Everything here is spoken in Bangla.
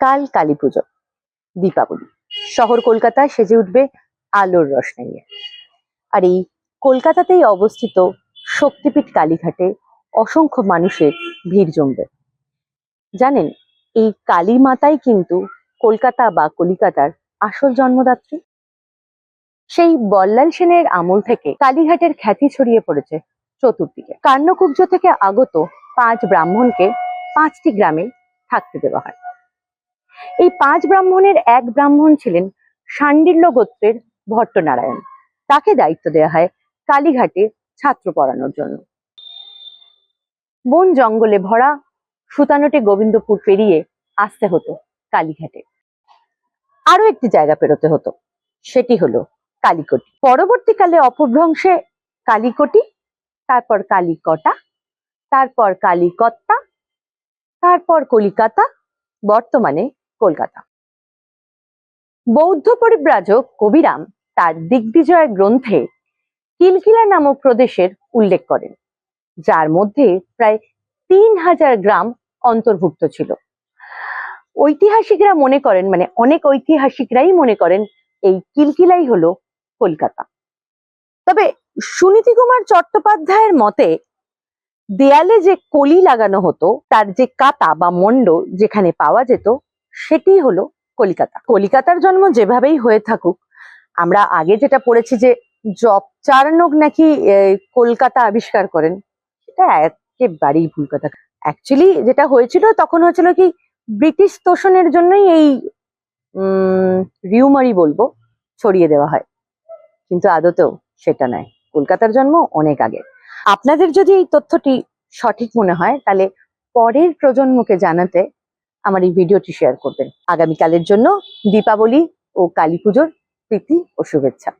কাল কালী পুজো, দীপাবলি। শহর কলকাতা সেজে উঠবে আলোর রোশনাইয়ে আর এই কলকাতাতেই অবস্থিত শক্তিপীঠ কালীঘাটে অসংখ্য মানুষের ভিড় জমবে। জানেন, এই কালী মাতাই কিন্তু কলকাতা বা কলিকাতার আসল জন্মদাত্রী? সেই বল্লাল সেনের আমল থেকে কালীঘাটের খ্যাতি ছড়িয়ে পড়েছে চতুর্দিকে। কান্নকুব্জ থেকে আগত পাঁচ ব্রাহ্মণকে পাঁচটি গ্রামে থাকতে দেওয়া হয়। এই পাঁচ ব্রাহ্মণের এক ব্রাহ্মণ ছিলেন সান্ডিল্য গোত্রের ভট্টনারায়ণ। তাকে দায়িত্ব দেওয়া হয় কালীঘাটে ছাত্র পড়ানোর জন্য। বন জঙ্গলে ভরা সুতানোটে গোবিন্দপুর পেরিয়ে আসতে হতো কালীঘাটে। আরও একটি জায়গা পেরোতে হতো, সেটি হলো কালীকটি। পরবর্তীকালে অপভ্রংশে কালীকটি, তারপর কালীকটা, তারপর কালীকত্তা, তারপর কলিকাতা, বর্তমানে কলকাতা। বৌদ্ধ পরিব্রাজক কবিরাম তার দিগ্বিজয় গ্রন্থে কিলকিলা নামক প্রদেশের উল্লেখ করেন, যার মধ্যে প্রায় তিন হাজার গ্রাম অন্তর্ভুক্ত ছিল। ঐতিহাসিকরা মনে করেন মানে অনেক ঐতিহাসিকরাই মনে করেন এই কিলকিলাই হলো কলকাতা। তবে সুনীতি কুমার চট্টোপাধ্যায়ের মতে, দেয়ালে যে কলি লাগানো হতো, তার যে কাতা বা মন্ড যেখানে পাওয়া যেত সেটি হলো কলিকাতা। কলিকাতার জন্ম যেভাবেই হয়ে থাকুক, আমরা আগে যেটা পড়েছি যে জব চারণক নাকি কলকাতা আবিষ্কার করেন, সেটা একেবারেই ভুল কথা। অ্যাকচুয়ালি যেটা হয়েছিল, তখন হয়েছিল কি, ব্রিটিশ তোষণের জন্যই এই রিউমারি বলব, ছড়িয়ে দেওয়া হয়। কিন্তু আদতেও সেটা নয় কলকাতার জন্ম অনেক আগে। আপনাদের যদি এই তথ্যটি সঠিক মনে হয়, তাহলে পরের প্রজন্মকে জানাতে আমার এই ভিডিওটি শেয়ার করবেন। আগামীকালের জন্য দীপাবলি ও কালী পুজোর প্রীতি ও শুভেচ্ছা।